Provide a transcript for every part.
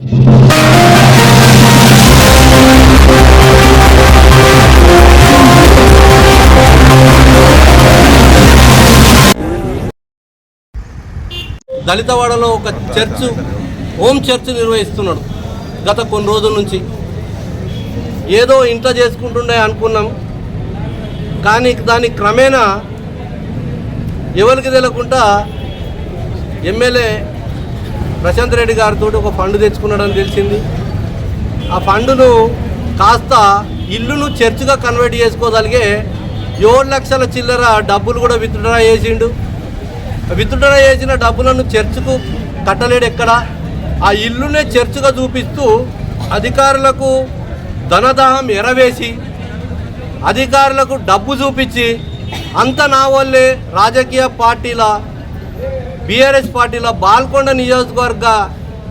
దళితవాడలో ఒక church home church నిర్వహిస్తున్నాడు. గత కొన్ని రోజుల నుంచి. ఏదో ఇంట్లో చేసుకుంటుండే అనుకున్నాం. కానీ దాని క్రమేణా ఎవరికి తెలియకుండా ఎమ్మెల్యే ప్రశాంత్ రెడ్డి గారితో ఒక ఫండ్ తెచ్చుకున్నాడని తెలిసింది. ఆ ఫండును కాస్త ఇల్లును చర్చ్గా కన్వర్ట్ చేసుకోగలిగే ఏడు లక్షల చిల్లర డబ్బులు కూడా విత్డ్రా చేసిండు. విత్డ్రా చేసిన డబ్బులను చర్చ్కు కట్టలేడు ఎక్కడ? ఆ ఇల్లునే చర్చ్గా చూపిస్తూ అధికారులకు ధనదాహం ఎరవేసి అధికారులకు డబ్బు చూపించి అంత నా వల్లే రాజకీయ పార్టీల బీఆర్ఎస్ పార్టీలో బాల్కొండ నియోజకవర్గ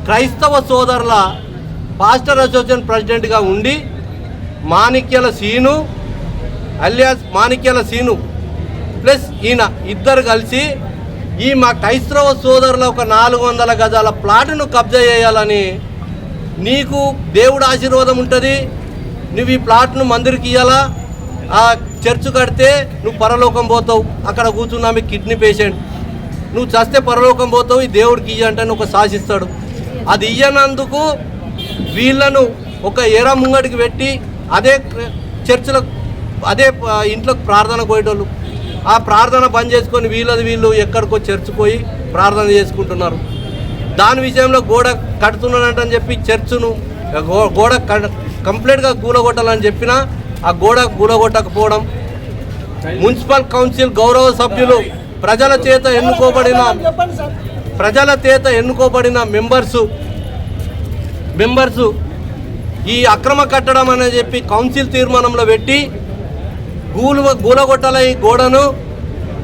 క్రైస్తవ సోదరుల పాస్టర్ అసోసియేషన్ ప్రెసిడెంట్గా ఉండి మాణిక్యాల సీను అలియాస్ మాణిక్యాల సీను ప్లస్ ఈయన ఇద్దరు కలిసి ఈ మా క్రైస్తవ సోదరుల ఒక నాలుగు వందల గజాల ప్లాట్ను కబ్జా చేయాలని నీకు దేవుడు ఆశీర్వాదం ఉంటుంది. నువ్వు ఈ ప్లాట్ను మందిరికి ఇవ్వాలా ఆ చర్చ్ కడితే నువ్వు పరలోకం పోతావు. అక్కడ కూర్చున్నా మీ కిడ్నీ పేషెంట్. నువ్వు చస్తే పరలోకం పోతావు ఈ దేవుడికి ఇయ్యంటని ఒక శాసిస్తాడు అది ఇయ్యనందుకు వీళ్ళను ఒక ఎర ముంగడికి పెట్టి అదే చర్చిలో అదే ఇంట్లోకి ప్రార్థన పోయేటోళ్ళు ఆ ప్రార్థన బంద్ చేసుకొని వీళ్ళది వీళ్ళు ఎక్కడికో చర్చ్ పోయి ప్రార్థన చేసుకుంటున్నారు. దాని విషయంలో గోడ కడుతున్నానంటని చెప్పి చర్చును గో- గోడ కంప్లీట్గా కూలగొట్టాలని చెప్పినా ఆ గోడ కూలగొట్టకపోవడం. మున్సిపల్ కౌన్సిల్ గౌరవ సభ్యులు ప్రజల చేత ఎన్నుకోబడిన ప్రజల చేత ఎన్నుకోబడిన మెంబర్సు మెంబర్సు ఈ అక్రమ కట్టడం అని చెప్పి కౌన్సిల్ తీర్మానంలో పెట్టి గూలు గూలగొట్టాల ఈ గోడను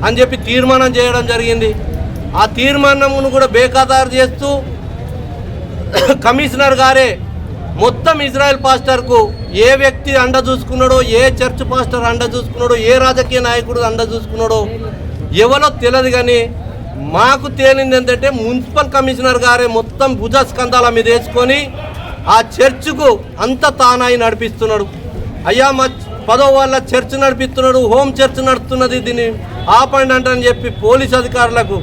అని చెప్పి తీర్మానం చేయడం జరిగింది. ఆ తీర్మానమును కూడా బేఖాతారు చేస్తూ కమిషనర్ గారే మొత్తం ఇజ్రాయెల్ పాస్టర్కు ఏ వ్యక్తి అండ చూసుకున్నాడో ఏ చర్చ్ పాస్టర్ అండ చూసుకున్నాడో ఏ రాజకీయ నాయకుడు అండ చూసుకున్నాడో ఎవరో తెలియదు కానీ మాకు తేలింది ఏంటంటే మున్సిపల్ కమిషనర్ గారే మొత్తం భుజ స్కంధాల మీద వేసుకొని ఆ చర్చ్కు అంత తానాయి నడిపిస్తున్నాడు. అయ్యా మా పదో వాళ్ళ చర్చ్ నడిపిస్తున్నాడు హోమ్ చర్చ్ నడుస్తున్నది దీన్ని ఆపండి అంటని చెప్పి పోలీస్ అధికారులకు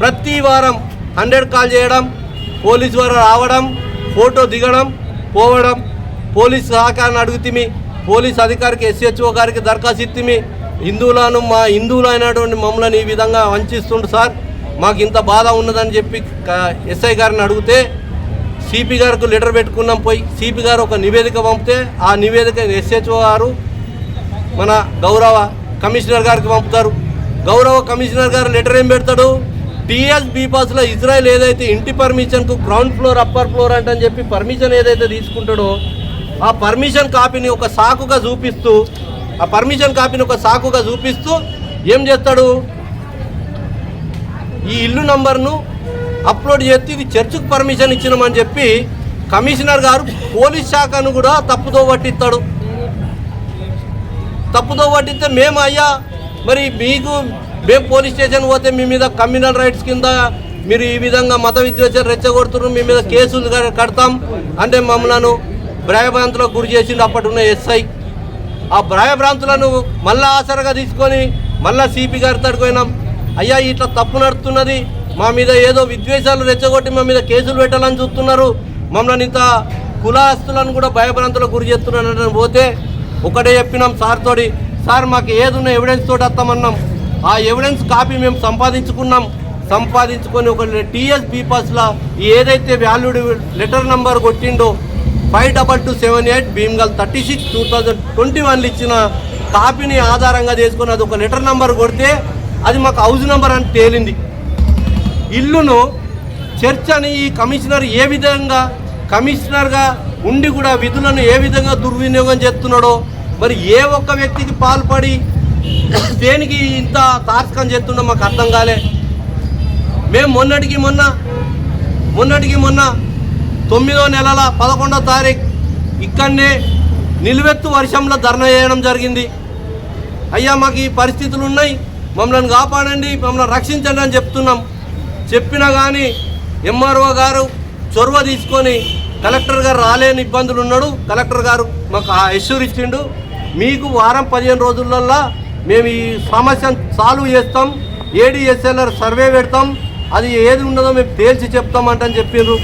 ప్రతి వారం హండ్రెడ్ కాల్ చేయడం పోలీస్ వారు రావడం ఫోటో దిగడం పోవడం పోలీస్ సహకారాన్ని అడుగుతిమి పోలీస్ అధికారికి ఎస్హెచ్ఓ గారికి దరఖాస్తు ఇత్తిమి హిందువులను మా హిందువులు అయినటువంటి మమ్మల్ని ఈ విధంగా వంచిస్తుండు సార్. మాకు ఇంత బాధ ఉన్నదని చెప్పి ఎస్ఐ గారిని అడిగితే సిపి గారికి లెటర్ పెట్టుకున్నాం పోయి సిపి గారు ఒక నివేదిక పంపితే ఆ నివేదిక ఎస్హెచ్ఓ గారు మన గౌరవ కమిషనర్ గారికి పంపుతారు. గౌరవ కమిషనర్ గారు లెటర్ ఏం పెడతాడు? టీఎస్ బీపాస్లో ఇజ్రాయెల్ ఏదైతే ఇంటి పర్మిషన్కు గ్రౌండ్ ఫ్లోర్ అప్పర్ ఫ్లోర్ అంటని చెప్పి పర్మిషన్ ఏదైతే తీసుకుంటాడో ఆ పర్మిషన్ కాపీని ఒక సాకుగా చూపిస్తూ ఆ పర్మిషన్ కాపీని ఒక సాకుగా చూపిస్తూ ఏం చేస్తాడు? ఈ ఇల్లు నంబర్ను అప్లోడ్ చేస్తే ఇది చర్చికి పర్మిషన్ ఇచ్చినామని చెప్పి కమిషనర్ గారు పోలీస్ శాఖను కూడా తప్పుదో పట్టిస్తాడు. తప్పుదో పట్టిస్తే మేము అయ్యా మరి మీకు మేము పోలీస్ స్టేషన్ పోతే మీ మీద కమ్యూనల్ రైట్స్ కింద మీరు ఈ విధంగా మత విద్వేషాలు రెచ్చగొడుతున్నారు మీ మీద కేసులు కడతాం అంటే మమ్మలను భయభ్రాంతులకు గురి చేసిండు అప్పటి ఉన్న ఎస్ఐ. ఆ భయభ్రాంతులను మళ్ళా ఆసరగా తీసుకొని మళ్ళా సిపి గారి తడిపోయినాం అయ్యా ఇట్లా తప్పు నడుస్తున్నది. మా మీద ఏదో విద్వేషాలు రెచ్చగొట్టి మా మీద కేసులు పెట్టాలని చూస్తున్నారు. మమ్మల్ని ఇంత కులాస్తులను కూడా భయభ్రాంతులకు గురి చేస్తున్నారని పోతే ఒకటే చెప్పినాం సార్ తోటి. సార్ మాకు ఏదున్న ఎవిడెన్స్ తోటి వస్తామన్నాం. ఆ ఎవిడెన్స్ కాపీ మేము సంపాదించుకున్నాం. సంపాదించుకొని ఒక టీఎస్ బీపాస్లా ఏదైతే valued letter number కొట్టిండో five double two seven eight Bheemgal thirty six two thousand twenty వన్లు ఇచ్చిన కాపీని ఆధారంగా చేసుకుని అది ఒక లెటర్ నెంబర్ కొడితే అది మాకు హౌస్ నెంబర్ అని తేలింది. ఇల్లును చర్చ్ అని ఈ కమిషనర్ ఏ విధంగా కమిషనర్గా ఉండి కూడా విధులను ఏ విధంగా దుర్వినియోగం చేస్తున్నాడో మరి ఏ ఒక్క వ్యక్తికి పాల్పడి దేనికి ఇంత తాత్కం చేస్తుండో మాకు అర్థం కాలే. మేము మొన్నటికి మొన్న మొన్నటికి మొన్న తొమ్మిదో నెలల పదకొండో తారీఖు ఇక్కడనే నిలువెత్తు వర్షంలో ధర్నా చేయడం జరిగింది. అయ్యా మాకు ఈ పరిస్థితులు ఉన్నాయి. మమ్మల్ని కాపాడండి మమ్మల్ని రక్షించండి అని చెప్తున్నాం. చెప్పినా కానీ ఎంఆర్ఓ గారు చొరవ తీసుకొని కలెక్టర్ గారు రాలేని ఇబ్బందులు ఉన్నాడు. కలెక్టర్ గారు మాకు ఆ ఎష్యూర్ ఇచ్చిండు. మీకు వారం పదిహేను రోజులల్లా మేము ఈ సమస్యను సాల్వ్ చేస్తాం. ఏడీఎస్ఎల్ఆర్ సర్వే పెడతాం. అది ఏది ఉన్నదో మేము తేల్చి చెప్తామంటని చెప్పిండ్రు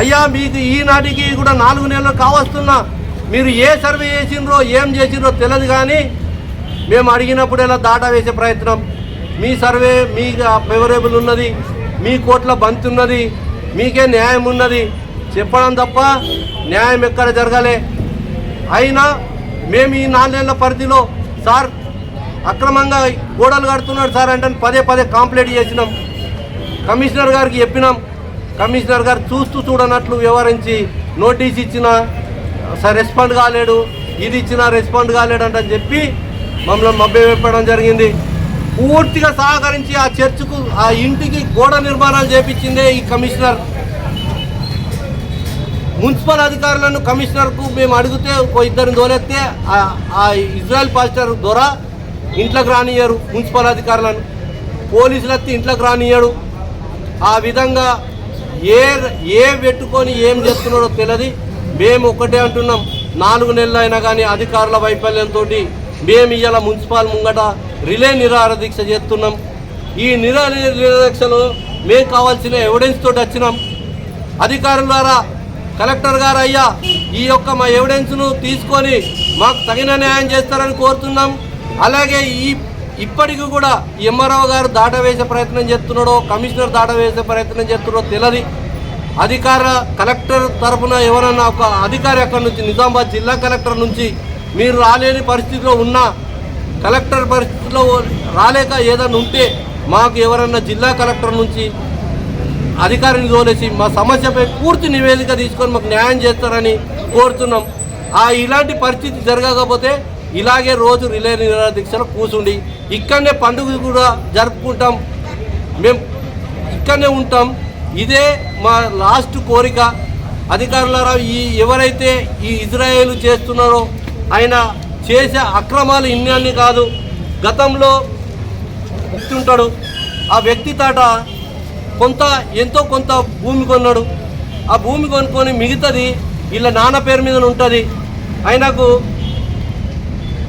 అయ్యా మీకు ఈనాటికి కూడా నాలుగు నెలలు కావస్తున్నా మీరు ఏ సర్వే చేసిండ్రో ఏం చేసిండ్రో తెలియదు కానీ మేము అడిగినప్పుడేలా దాటా వేసే ప్రయత్నం. మీ సర్వే మీ ఫేవరబుల్ ఉన్నది మీ కోట్ల బంత్ ఉన్నది మీకే న్యాయం ఉన్నది. చెప్పడం తప్ప న్యాయం ఎక్కడ జరగలే. అయినా మేము ఈ నాలుగేళ్ళ పరిధిలో సార్ అక్రమంగా గోడలు కడుతున్నాడు సార్ అంటే పదే పదే కంప్లైంట్ చేసినాం. కమిషనర్ గారికి చెప్పినాం కమిషనర్ గారు చూస్తూ చూడనట్లు వివరించి నోటీస్ ఇచ్చిన రెస్పాండ్ కాలేడు ఇది ఇచ్చిన రెస్పాండ్ కాలేడంటని చెప్పి మమ్మల్ని మభ్య పెట్టడం జరిగింది. పూర్తిగా సహకరించి ఆ చర్చ్కు ఆ ఇంటికి గోడ నిర్మాణాలు చేపించిందే ఈ కమిషనర్. మున్సిపల్ అధికారులను కమిషనర్కు మేము అడిగితే ఒక ఇద్దరిని దోలెత్తే ఆ- ఇజ్రాయెల్ పాస్టర్ ద్వారా ఇంట్లోకి రానియ్యారు మున్సిపల్ అధికారులను. పోలీసులు ఎత్తి ఇంట్లోకి రానియ్యాడు. ఆ విధంగా ఏ ఏ పెట్టుకొని ఏం చేస్తున్నాడో తెలియదు మేము ఒకటే అంటున్నాం. నాలుగు నెలలు అయినా కానీ అధికారుల వైఫల్యంతో మేము ఇవాళ మున్సిపల్ ముంగట రిలే నిరాహార దీక్ష చేస్తున్నాం. ఈ నిరా దీక్షలో మేము కావాల్సిన ఎవిడెన్స్ తోటి వచ్చినాం. అధికారులారా కలెక్టర్ గారు అయ్యా ఈ యొక్క మా ఎవిడెన్స్ను తీసుకొని మాకు తగిన న్యాయం చేస్తారని కోరుతున్నాం. అలాగే ఈ ఇప్పటికి కూడా ఎంఆర్ఓ గారు దాట వేసే ప్రయత్నం చేస్తున్నాడో కమిషనర్ దాటవేసే ప్రయత్నం చేస్తున్నాడో తెలియదు అధికార కలెక్టర్ తరఫున ఎవరన్నా ఒక అధికారి అక్కడి నుంచి నిజామాబాద్ జిల్లా కలెక్టర్ నుంచి మీరు రాలేని పరిస్థితిలో ఉన్నా కలెక్టర్ పరిస్థితిలో రాలేక ఏదైనా ఉంటే మాకు ఎవరన్నా జిల్లా కలెక్టర్ నుంచి అధికారిని తోలేసి మా సమస్యపై పూర్తి నివేదిక తీసుకొని మాకు న్యాయం చేస్తారని కోరుతున్నాం. ఆ ఇలాంటి పరిస్థితి జరగకపోతే ఇలాగే రోజు రిలే నిరాదీక్షలు దీక్షలు కూర్చుండి ఇక్కడనే పండుగ కూడా జరుపుకుంటాం. మేము ఇక్కడనే ఉంటాం. ఇదే మా లాస్ట్ కోరిక. అధికారులారా ఈ ఎవరైతే ఈ ఇజ్రాయేల్ చేస్తున్నారో ఆయన చేసే అక్రమాలు ఇన్ని కాదు గతంలో వ్యక్తి ఉంటాడు ఆ వ్యక్తి తాట కొంత ఎంతో కొంత భూమి కొన్నాడు. ఆ భూమి కొనుక్కొని మిగతాది వీళ్ళ నాన్న పేరు మీద ఉంటుంది. ఆయనకు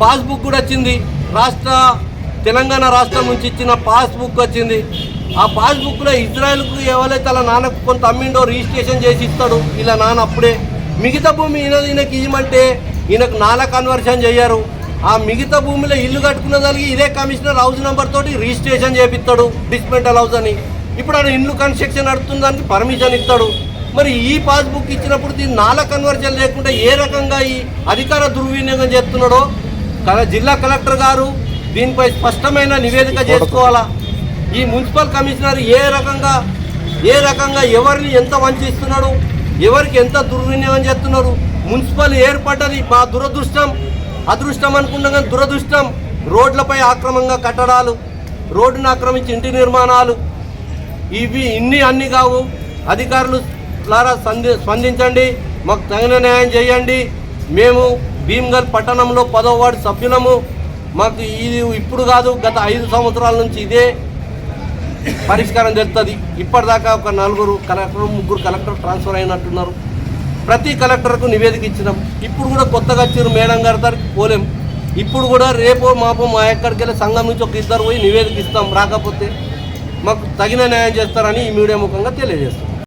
పాస్బుక్ కూడా వచ్చింది. రాష్ట్ర తెలంగాణ రాష్ట్రం నుంచి ఇచ్చిన పాస్బుక్ వచ్చింది. ఆ పాస్బుక్లో ఇజ్రాయెల్కు ఎవరైతే అలా నాన్నకు కొంత అమ్మిండో రిజిస్ట్రేషన్ చేసి ఇస్తాడు ఇలా నాన్న అప్పుడే. మిగతా భూమి ఈయన ఈయనకి ఇవ్వమంటే ఈయనకు నాలా కన్వర్షన్ చేయరు. ఆ మిగతా భూమిలో ఇల్లు కట్టుకున్న దానికి ఇదే కమిషనర్ హౌస్ నెంబర్ తోటి రిజిస్ట్రేషన్ చేపిస్తాడు డిస్మెంటల్ హౌస్ అని. ఇప్పుడు ఆయన ఇల్లు కన్స్ట్రక్షన్ నడుతున్న దానికి పర్మిషన్ ఇస్తాడు. మరి ఈ పాస్బుక్ ఇచ్చినప్పుడు దీన్ని నాల కన్వర్షన్ లేకుండా ఏ రకంగా ఈ అధికార దుర్వినియోగం చేస్తున్నాడో? జిల్లా కలెక్టర్ గారు దీనిపై స్పష్టమైన నివేదిక చేసుకోవాలా? ఈ మున్సిపల్ కమిషనర్ ఏ రకంగా ఏ రకంగా ఎవరిని ఎంత వంచిస్తున్నాడు ఎవరికి ఎంత దుర్వినియోగం చేస్తున్నారు? మున్సిపల్ ఏర్పడ్డది మా దురదృష్టం అదృష్టం అనుకున్నా కానీ దురదృష్టం. రోడ్లపై ఆక్రమంగా కట్టడాలు రోడ్డును ఆక్రమించి ఇంటి నిర్మాణాలు. ఇవి ఇన్ని అన్ని కావు. అధికారులు ద్వారా స్పందించండి మాకు తగిన న్యాయం చేయండి. మేము భీమ్గల్ పట్టణంలో పదో వార్డు సభ్యులము. మాకు ఇది ఇప్పుడు కాదు గత ఐదు సంవత్సరాల నుంచి ఇదే పరిష్కారం జరుగుతుంది ఇప్పటిదాకా ఒక నలుగురు కలెక్టర్ ముగ్గురు కలెక్టర్ ట్రాన్స్ఫర్ అయినట్టున్నారు. ప్రతి కలెక్టర్కు నివేదిక ఇచ్చినాం. ఇప్పుడు కూడా కొత్తగా వచ్చారు మేడం గారి దగ్గరికి పోలేం. ఇప్పుడు కూడా రేపో మాపో మా ఎక్కడికి వెళ్ళి సంఘం నుంచి ఒక ఇద్దరు పోయి నివేదిక ఇస్తాం. రాకపోతే మాకు తగిన న్యాయం చేస్తారని ఈ మీడియా ముఖంగా తెలియజేస్తాం